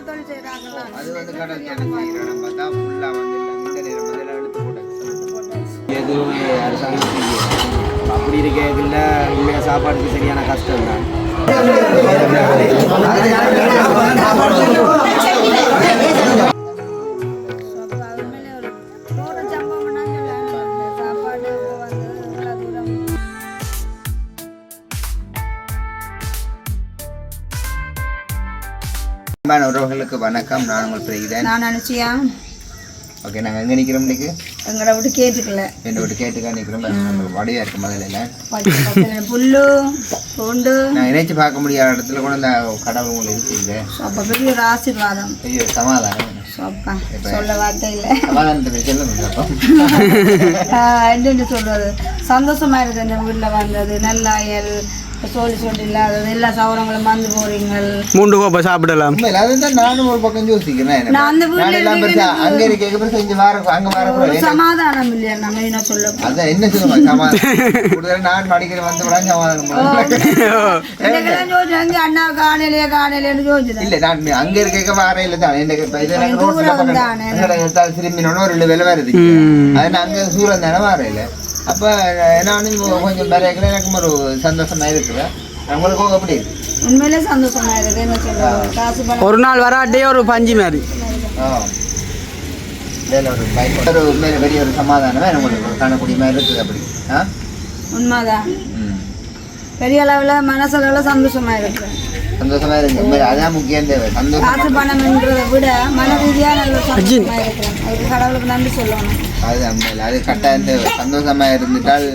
செய்கிறாங்களா அது வந்து இடம் பார்த்தா ஃபுல்லாக வந்து இந்த நேரம் வந்து எல்லாம் எடுத்து போட்டாச்சு எதுவுமே அரசாங்கம். அப்படி இருக்கல உண்மையாக சாப்பாட்டுக்கு சரியான கஷ்டம் தான் அன்பான உறவுகளுக்கு வணக்கம். நான் உங்கள் பிரகிதன். நான் நினச்சியா ஓகே நாங்கள் எங்கே நிற்கிறோம் இன்னைக்கு? எங்களை விட்டு கேட்டுக்கல. என்னை விட்டு கேட்டுக்கா நிற்கிறோம் நம்மளுக்கு வடையாக இருக்கு முதல்ல புல்லு பூண்டு. நான் இணைச்சு பார்க்க முடியாத இடத்துல கூட இந்த கடவுள் உங்களுக்கு இருக்குது அப்போ பெரிய ஒரு ஆசீர்வாதம். ஐயோ சமாதானம். அப்பா சொல்ல வார்த்தை இல்லை. என்னென்னு சொல்றது? சந்தோஷமா இருக்கு இந்த வீட்டில் வந்தது. நல்லாயல் சோழி சொல்லி இல்லாதது. எல்லா சவரங்களும் வந்து போறீங்கள். மூன்று கோப்பை சாப்பிடலாம். அதுதான் நானும் ஒரு பக்கம் யோசிக்கிறேன். நான் அந்த வீட்டுல அங்க இருக்க இங்க வார அங்க வர சமாதானம் இல்லையா? நம்ம என்ன சொல்ல அதான் என்ன சொல்லுங்க சமாதானம்? கூடுதல் நான் அடிக்கடி வந்து விட சமாதானம் பண்ணுவேன். இன்னைக்கெல்லாம் யோசிச்சு அங்கே அண்ணா காணலையே காணலையேன்னு யோசிச்சுதான். இல்ல நான் அங்க இருக்க வாரையில தான் இந்த இப்ப இது எனக்கு திரும்பினோட ஒரு ரெண்டு வேலை வருது அது அங்க சூழல் தானே வாரையில அப்ப நானும் கொஞ்சம் எனக்கு ஒரு சந்தோஷமா இருக்குறேன் உங்களுக்கு அப்படி இருக்கு? உண்மையிலே சந்தோஷமா ஒரு நாள் வராட்டே ஒரு பஞ்சு மாதிரி. ஒரு உண்மையில பெரிய ஒரு சமாதானமே உங்களுக்கு ஒரு காணக்கூடிய மாதிரி இருக்குது அப்படி. ஆ? உண்மைதான். பெரிய அளவில் மனசளவில் சந்தோஷமா இருக்கு. சந்தோஷமா இருக்கு உண்மையில அதான் முக்கியம் தேவை. சந்தோஷம் காசு பணம்ன்றதை விட மன ரீதியா நல்ல சந்தோஷமா இருக்கிறேன். அதுக்கு கடவுளுக்கு நன்றி சொல்லணும். அதுதான் உண்மையில அது கட்டாயம் தேவை. சந்தோஷமா இருந்துட்டால்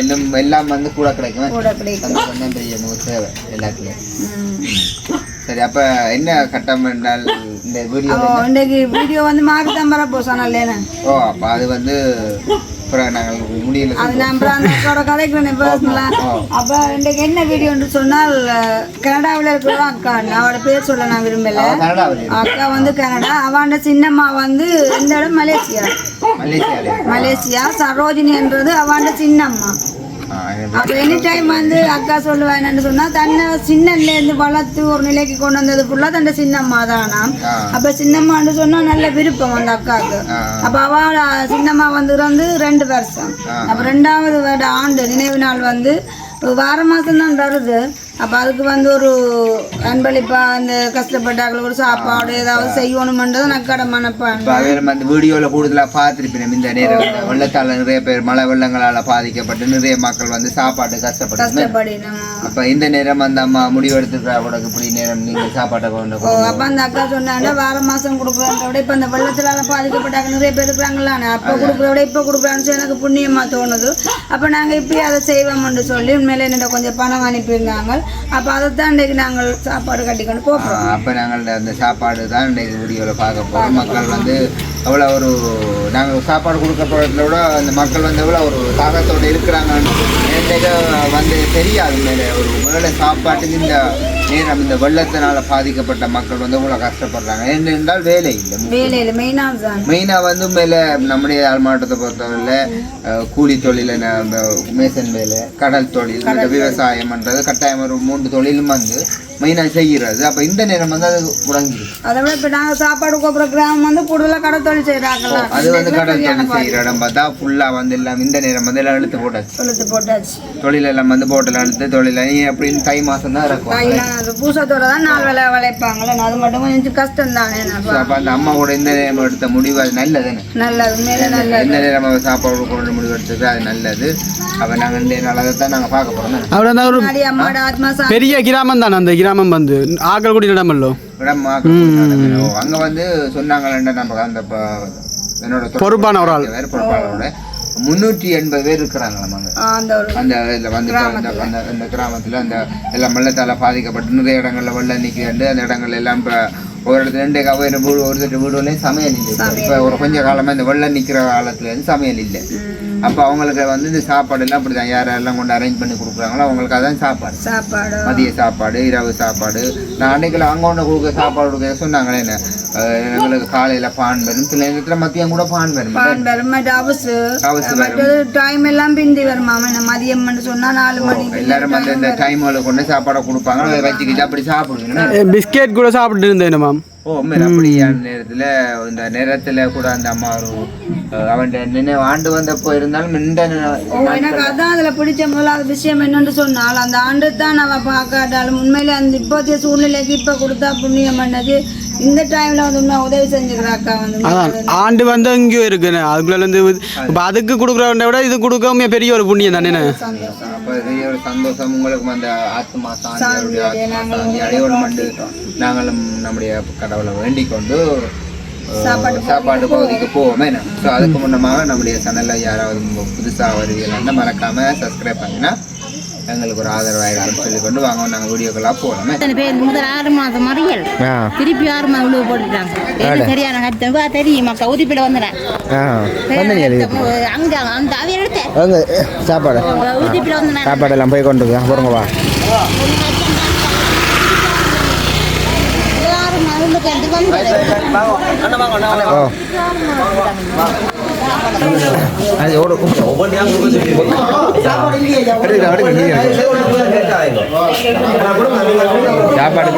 இன்னும் எல்லாம் வந்து கூட கிடைக்கும். கூட கிடைக்கும். சந்தோஷம் தான் பெரிய நமக்கு தேவை எல்லாத்துலயும். சரி அப்ப என்ன கட்டம் என்றால் இந்த வீடியோ இன்றைக்கு வீடியோ வந்து மார்க் தான் வர போசானா இல்லையா ஓ அப்ப அது வந்து அது அப்புறம் அந்த அக்காவோட கதைக்கு பேசலாம் அப்போ இன்றைக்கு என்ன வீடியோன்னு சொன்னால் கனடாவில் இருக்கிற அக்கா? அவளோட பேர் சொல்ல நான் விரும்பல. அக்கா வந்து கனடா. அவன் சின்னம்மா வந்து இந்த இடம் மலேசியா. மலேசியா. சரோஜினின்றது அவன் சின்னம்மா. அப்போ எனி டைம் வந்து அக்கா சொல்லுவா என்னன்னு சொன்னா தன்னை சின்னலேருந்து வளர்த்து ஒரு நிலைக்கு கொண்டு வந்தது ஃபுல்லாக தன்னை சின்னம்மா தானாம் அப்போ சின்னம்மான்னு சொன்னா நல்ல விருப்பம் அந்த அக்காவுக்கு. அப்போ அவள் சின்னம்மா வந்து வந்து ரெண்டு வருஷம். அப்போ ரெண்டாவது ஆண்டு நினைவு நாள் வந்து வார மாதம் தான் வருது. அப்போ அதுக்கு வந்து ஒரு அன்பளிப்பா அந்த கஷ்டப்பட்டாக்கள் ஒரு சாப்பாடு ஏதாவது செய்யணுமன்றது அதில் நம்ம அந்த வீடியோவில் கூடுதலாக பார்த்துருப்பேன் இந்த நேரம். வெள்ளத்தால் நிறைய பேர் மழை வெள்ளங்களால் பாதிக்கப்பட்டு நிறைய மக்கள் வந்து சாப்பாடு கஷ்டப்பட்டு கஷ்டப்படினோம். அப்போ இந்த நேரம் அந்த அம்மா முடிவெடுத்துக்கிறா உனக்கு இப்படி நேரம் நீங்கள் சாப்பாட்டை கொண்டு அப்போ அந்த அக்கா சொன்னாங்க வார மாதம் கொடுக்குறத விட இப்போ அந்த வெள்ளத்தினால பாதிக்கப்பட்டாங்க நிறைய பேர் இருக்கிறாங்களாண்ணே அப்போ கொடுக்குறத விட இப்போ கொடுக்குறான்னு எனக்கு புண்ணியமாக தோணுது. அப்போ நாங்கள் இப்படி அதை செய்வோம்னு சொல்லி உண்மையில என்னோட கொஞ்சம் பணம் அனுப்பியிருந்தாங்க. அப்போ அதை தான் இன்றைக்கு நாங்கள் சாப்பாடு கட்டிக்கொண்டு போகிறோம் அப்போ நாங்கள் அந்த சாப்பாடு தான் இன்றைக்கு வீடியோவில் பார்க்க போகிறோம் மக்கள் வந்து எவ்வளோ ஒரு நாங்கள் சாப்பாடு கொடுக்க போகிறத விட அந்த மக்கள் வந்து எவ்வளோ ஒரு தாகத்தோடு இருக்கிறாங்கன்னு வந்து தெரியாது மேலே. ஒரு வேலை சாப்பாட்டுக்கு இந்த நேரம் இந்த வெள்ளத்தினால பாதிக்கப்பட்ட மக்கள் வந்து இவ்வளோ கஷ்டப்படுறாங்க. ஏனென்றால் வேலை இல்லை. வேலையில் மெயினாக மெயினாக வந்து மேலே நம்முடைய யாழ் மாவட்டத்தை பொறுத்தவரையில் கூலி தொழில் மேசன் வேலை கடல் தொழில் விவசாயம்ன்றது கட்டாயம் ஒரு மூன்று தொழிலும் வந்து மெயினாக செய்கிறது. அப்போ இந்த நேரம் வந்து அது முடங்கிடுது அதை விட இப்போ நாங்கள் சாப்பாடு கூப்பிட்ற கிராமம் வந்து கூடுதலாக கடை தொழில் செய்கிறாங்களா அது வந்து கடல் தொழில் செய்கிற இடம் பார்த்தா ஃபுல்லாக வந்து எல்லாம் இந்த நேரம் வந்து எல்லாம் இழுத்து போட்டாச்சு. தொழுத்து போட்டாச்சு. தொழில் எல்லாம் வந்து போட்டில் இழுத்து தொழில் அப்படின்னு தை மாதம் தான் இருக்கும் அது பூசத்தோட தான் நாலு வேலை விளைப்பாங்களே அது மட்டும் கொஞ்சம் கஷ்டம் தானே அப்போ அந்த அம்மா கூட இந்த நேரம் எடுத்த முடிவு அது நல்லதுன்னு நல்லது மேலே நல்லது. இந்த நேரம் சாப்பாடு கொண்டு முடிவு எடுத்தது அது நல்லது. அப்போ நாங்கள் இந்த நல்லதை தான் நாங்கள் பார்க்க போகிறோம் அவர் அந்த ஒரு பெரிய கிராமம் தானே அந்த கிராமம் வந்து? ஆக்கள் கூடி இடமல்லோ? இடம் அங்கே வந்து சொன்னாங்களேன்டா நம்ம அந்த என்னோட பொறுப்பான ஒரு ஆள் வேறு பொறுப்பாளரோட. முந்நூற்றி எண்பது பேர் இருக்கிறாங்களாம் அங்கே. அந்த இதில் வந்து அந்த அந்த கிராமத்தில் அந்த எல்லாம் வெள்ளத்தால் பாதிக்கப்பட்டு நிறைய இடங்களில் வெள்ளம் நிற்கிண்டு அந்த இடங்கள் எல்லாம் இப்போ ஒரு இடத்துல ரெண்டு கவ வீடு ஒரு தட்டு வீடுலையும் சமையல் இல்லை. இப்போ ஒரு கொஞ்ச காலமாக இந்த வெள்ளம் நிற்கிற காலத்துல இருந்து சமையல் இல்லை. அப்போ அவங்களுக்கு வந்து இந்த சாப்பாடு எல்லாம் அப்படி தான் யார் யாரெல்லாம் கொண்டு அரேஞ்ச் பண்ணி கொடுக்குறாங்களோ அவங்களுக்கு அதான் சாப்பாடு. சாப்பாடு? மதிய சாப்பாடு இரவு சாப்பாடு. நான் அன்னைக்கு அங்கே ஒன்று கொடுக்க சாப்பாடு கொடுக்க சொன்னாங்களே என்ன எங்களுக்கு காலையில் பான் வரும் சில நேரத்தில் மதியம் கூட பான் வரும் பான் வரும் வரும் மற்றது டைம் எல்லாம் பிந்தி வருமா என்ன மதியம் சொன்னா நாலு மணிக்கு எல்லாரும் வந்து இந்த டைமில் கொண்டு சாப்பாடை கொடுப்பாங்க அதை வச்சுக்கிட்டு அப்படி சாப்பிடுவீங்க பிஸ்கெட் கூட சாப்பிட்டு இருந்தேன் மேம் ஓ அப்படியான நேரத்தில் இந்த நேரத்தில் கூட அந்த அம்மா ஒரு அவன் நினைவு ஆண்டு வந்தப்போ இருந்தாலும் இந்த எனக்கு அதான் அதுல பிடிச்ச முதலாவது விஷயம் என்னன்னு சொன்னால் அந்த ஆண்டு தான் அவ பார்க்காட்டாலும் உண்மையிலே அந்த இப்போதைய சூழ்நிலைக்கு இப்ப கொடுத்தா புண்ணியம் பண்ணது. இந்த டைம்ல வந்து உதவி செஞ்சுக்கிறாக்கா வந்து ஆண்டு வந்து இங்கேயும் இருக்குண்ணே அதுக்குள்ள இருந்து இப்போ அதுக்கு கொடுக்குறவனை விட இது கொடுக்காம பெரிய ஒரு புண்ணியம் தானே பெரிய ஒரு சந்தோஷம். உங்களுக்கு அந்த ஆத்மா சாந்தி அடையோடு மண்டு நாங்களும் நம்முடைய கடவுளை வேண்டிக் கொண்டு சாப்பாடு பகுதிக்கு போவோமே ஸோ அதுக்கு முன்னமாக நம்முடைய சேனலில் யாராவது புதுசாக வருவீங்கன்னா மறக்காம சப்ஸ்கிரைப் பண்ணினா எங்களுக்கு ஒரு ஆதரவாக இருக்குன்னு சொல்லி கொண்டு வாங்க நாங்கள் வீடியோக்கெல்லாம் போகலாமே. இத்தனை பேர்? முதல் ஆறு மாதம் மறியல் திருப்பி ஆறு மாதம் உழுவு போட்டுட்டாங்க. என்ன சரியான கஷ்டம் வா தெரியும். மக்கா உதிப்பில வந்துடுறேன் அங்க அந்த அவைய எடுத்த சாப்பாடு. உதிப்பில வந்து சாப்பாடெல்லாம் போய் கொண்டு போகிறோங்க வா ஆறு மாதம் உள்ள கண்டு வந்தது ஓ அது எவ்வளோ சாப்பாடு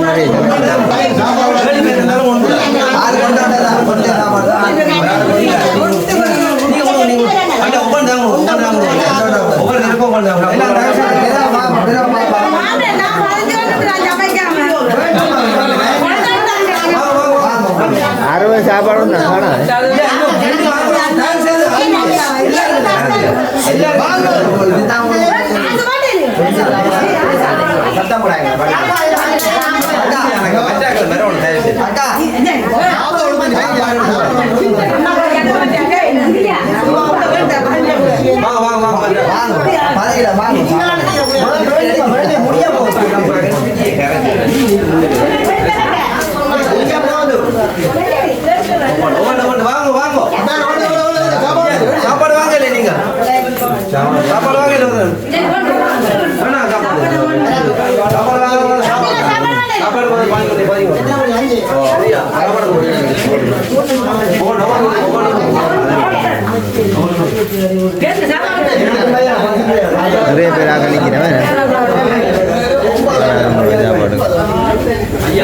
சாப்பாடு வாங்க நீங்க? சாப்பாடு வாங்கல சாப்பாடு. வாங்க சாப்பாடு வாங்கி நிறைய பேராக கழிக்கிறவன் சாப்பாடு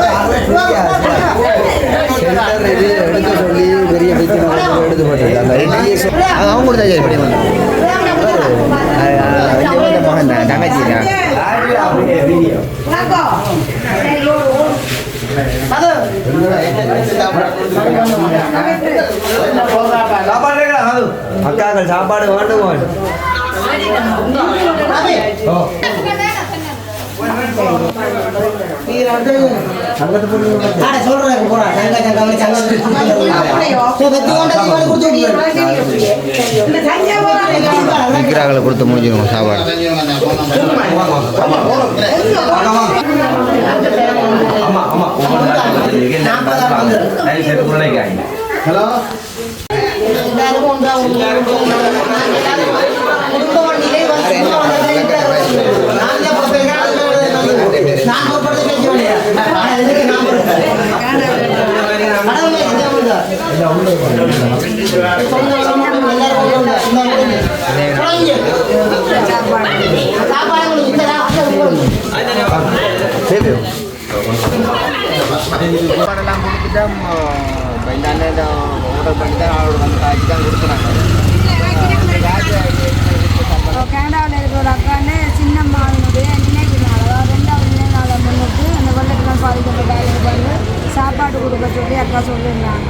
வந்து கொடுக்கணும் பதினேழு எடுக்க சொல்லி பெரிய எடுத்து அவங்க கொடுத்தா சரி பண்ணி மகன் தான் தங்கச்சி தான் சாப்பாடு கேட்கலாம் அது அக்காக்கள் சாப்பாடு வேண்டுவோம் விற்கிறாங்களை கொடுத்து முடிஞ்சிடும் சாப்பாடு. ஆமா சாப்பாடெல்லாம் கொடுத்துட்டா பைந்தானே ஆர்டர் பண்ணி தான் ஆர்டர் வந்து காய்ச்சி தான் கொடுக்குறாங்க கனடாவில் இருக்கிற ஒரு அக்கான்னு சின்ன மாவினுடைய நினைவு நாள் அதாவது ரெண்டாவது நினைவு நாளை முன்னிட்டு அந்த வெள்ளக்கெல்லாம் பாதிக்கப்பட்ட ஆளுக்கு வந்து சாப்பாடு கொடுக்க சொல்லி அக்கா சொல்லியிருந்தாங்க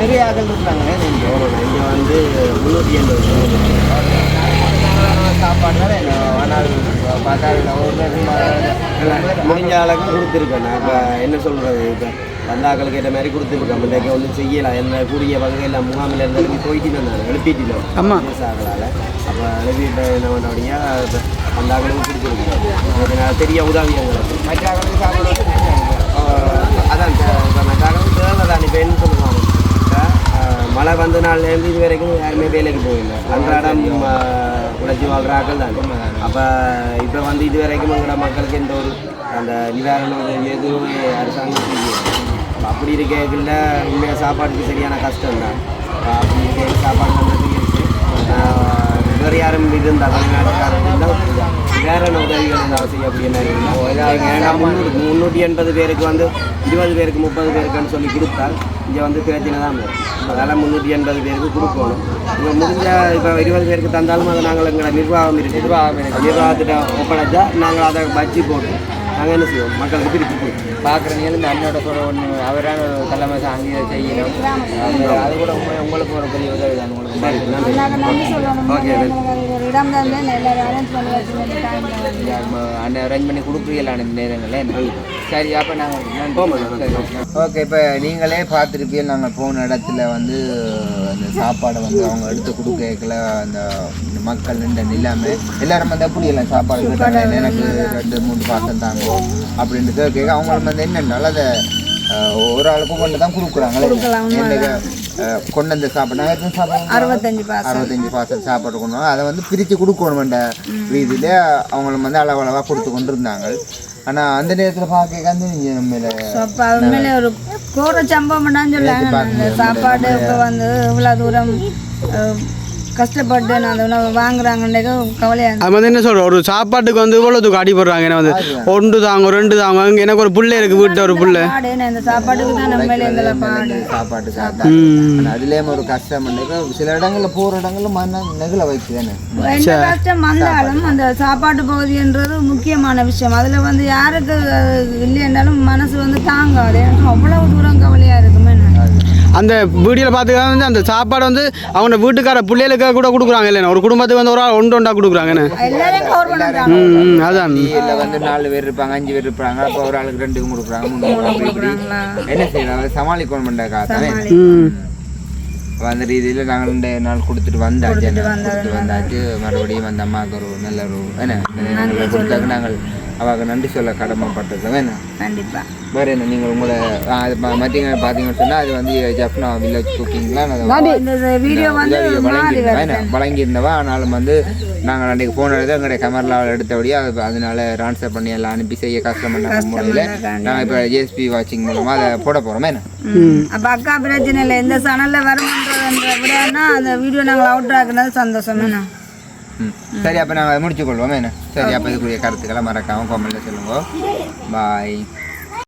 நிறைய ஆக்கள் இருக்கிறாங்க இங்கே ஒரு இங்கே வந்து முந்நூற்றி எண்பது சாப்பாடு தானே ஆனால் பார்த்தா முடிஞ்ச அளவுக்கு கொடுத்துருக்கேன். நான் இப்போ என்ன சொல்கிறது இப்போ வந்தாக்களுக்கு ஏற்ற மாதிரி கொடுத்துருக்கேன். இன்றைக்கு ஒன்றும் செய்யலாம். என்ன கூடிய வகையில் முகாமில் இருந்து போயிட்டு நான் எழுப்பிட்டினோம் ஆமா. ஆகலால் அப்போ எழுப்பிட்டு என்ன பண்ண அப்படின்னா இப்போ வந்தாக்களுக்கு கொடுத்துருக்கேன். அதனால பெரிய உதவி எங்களுக்கு மற்றாக்களுக்கு சாப்பாடு ஆஹ் அதான் இப்போ மற்றாக்களுக்கு தேவை தான் இப்போ என்ன சொல்லுவாங்க. மழை வந்த நாள்லேருந்து இது வரைக்கும் யாருமே வேலைக்கு போகல. அன்றாடம் உழைச்சி வாழ்கிற ஆக்கள் தான். அப்போ இப்போ வந்து இது வரைக்கும் எங்களோட மக்களுக்கு எந்த ஒரு அந்த நிவாரண உதவி எதுவுமே அரசாங்கம் அப்படி இருக்கையில் உண்மையாக சாப்பாட்டுக்கு சரியான கஷ்டம் தான். அப்படி இருக்க சாப்பாடு பண்ணுறதுக்கு இருக்குது வேறு யாரும் இருந்தால் வெளிநாட்டுக்காரர் இருந்தால் வேற உதவிகள் இருந்தால் செய்யக்கூடிய ஏன்னா முந்நூறு முந்நூற்றி எண்பது பேருக்கு வந்து இருபது பேருக்கு முப்பது பேருக்குன்னு சொல்லி கொடுத்தால் இங்கே வந்து பிரச்சனை தான் வரும். அதனால் முந்நூற்றி எண்பது பேருக்கு கொடுக்கணும். இப்போ முடிஞ்ச இப்போ இருபது பேருக்கு தந்தாலும் அதை நாங்கள் எங்களை நிர்வாகம் இருக்குது நிர்வாகம் நிர்வாகத்திட்ட ஒப்படைச்சா நாங்கள் அதை பஜ்ஜி போட்டு நாங்கள் என்ன செய்வோம்? மக்களுக்கு கொடுப்போம் பார்க்குறீங்க இந்த அண்ணோட கூட ஒன்று அவரான தலைமை சாங்கி இதை செய்யணும். அது- அது கூட உண்மை உங்களுக்கு ஒரு பெரிய உதவி தான் உங்களுக்கு. அரேஞ்ச் பண்ணி வச்சுருந்துட்டாங்க அண்ணன் அரேஞ்ச் பண்ணி கொடுக்குறீங்களா இந்த நேரங்களில்? சரி அப்போ நாங்கள் ஓகே. இப்போ நீங்களே பார்த்துருப்பீங்க நாங்கள் போன இடத்துல வந்து அந்த சாப்பாடை வந்து அவங்க எடுத்து கொடுக்கல அந்த மக்கள் நின்ற நில்லாம எல்லாரும் வந்து அப்படி சாப்பாடு எனக்கு ரெண்டு மூணு பாசம் தாங்க அப்படின்ட்டு கேட்க அவங்களுக்கு வந்து என்னென்னாலும் அதை ஒரு ஆளுக்கும் கொண்டு தான் கொடுக்குறாங்களே. கொண்டு வந்து சாப்பாடு நாங்கள் எத்தனை சாப்பாடு அறுபத்தஞ்சு பாசம் அறுபத்தஞ்சு பார்சல் சாப்பாடு கொண்டு. அதை வந்து பிரித்து கொடுக்கணுமென்ற ரீதியில் அவங்களுக்கு வந்து அளவு அளவாக கொடுத்து கொண்டு இருந்தாங்க ஆனால் அந்த நேரத்தில் பார்க்க வந்து நீங்கள் உண்மையிலே ஒரு கோர சம்பவம் சொல்லாங்க சாப்பாடு இப்போ வந்து இவ்வளோ தூரம் கஷ்டப்பட்டு நான் அந்த உணவு கவலையாக இருந்துச்சு அது வந்து என்ன சொல்ற? ஒரு சாப்பாட்டுக்கு வந்து இவ்வளோத்துக்கு அடிபடுறாங்க? என்ன வந்து ஒன்று தாங்க ரெண்டு தாங்க எனக்கு ஒரு புள்ள இருக்கு வீட்டில் ஒரு புள்ள. பாடு நான் இந்த சாப்பாட்டுக்கு தான் நம்ம இந்த பாடு. சாப்பாட்டு சாப்பிட்டா அதுலேயும் ஒரு கஷ்டம் சில இடங்களில் போகிற இடங்களில் மண்ணை நெகிழ வைக்குதானே எந்த கஷ்டம் வந்தாலும் அந்த சாப்பாட்டு பகுதின்றது முக்கியமான விஷயம். அதில் வந்து யாருக்கு அஹ், இல்லைன்றாலும் மனசு வந்து தாங்காது. எனக்கு அவ்வளவு தூரம் கவலையாக இருக்குமே அந்த வீடியோவில் பார்த்துக்கலாம் வந்து அந்த சாப்பாடு வந்து அவங்க வீட்டுக்கார பிள்ளைகளுக்கு கூட கொடுக்குறாங்க இல்லைண்ணா ஒரு குடும்பத்துக்கு வந்து ஒரு ஆள் ஒன்று ஒன்றா கொடுக்குறாங்க என்ன? எல்லாரையும் கவர் பண்ணுறாங்க ம் ம், அதான். இல்லை வந்து நாலு பேர் இருப்பாங்க அஞ்சு பேர் இருப்பாங்க. அப்போ ஒரு ஆளுக்கு ரெண்டுக்கு கொடுக்குறாங்க மூணு அப்படி இப்படி. என்ன செய்யலாம்? அதை சமாளிக்கணும் காத்தானே ம். அப்ப அந்த ரீதியில் நாங்கள் இந்த நாள் கொடுத்துட்டு வந்தாச்சு கொடுத்துட்டு வந்தாச்சு. மறுபடியும் அந்த அம்மாவுக்கு ஒரு நல்ல ஒரு என்ன? கொடுத்தாக்க நாங்கள் அவளுக்கு நன்றி சொல்ல கடமைப்பட்டது. வேணும் கண்டிப்பாக வேறு என்ன நீங்கள் உங்களை அது பா- மத்திய பார்த்தீங்கன்னு சொன்னால் அது வந்து ஜப்னா வில்லேஜ் குக்கிங்லாம் இந்த வீடியோ வந்து மாறி வருது. வழங்கியிருந்தவா? ஆனாலும் வந்து நாங்கள் அன்றைக்கு போன இடத்துல எங்களுடைய கேமராவில் எடுத்தபடியே அது அதனால ட்ரான்ஸ்ஃபர் பண்ணி எல்லாம் அனுப்பி செய்ய கஷ்டம் பண்ண முறையில் நாங்கள் இப்போ ஜேஎஸ்பி வாட்சிங் மூலமாக அதை போட போகிறோமே என்ன அப்போ அக்கா பிரச்சனை இல்லை எந்த சேனலில் வருமன்றத விடனா அந்த வீடியோ நாங்கள் அவுட் ஆக்குனது சந்தோஷம். என்ன ம். சரி அப்போ நாங்கள் முடிச்சு கொள்வோம் என்ன? சரி அப்போ இதுக்குரிய கருத்துக்களை மறக்காமல் கமெண்ட்டில் சொல்லுங்க. பாய்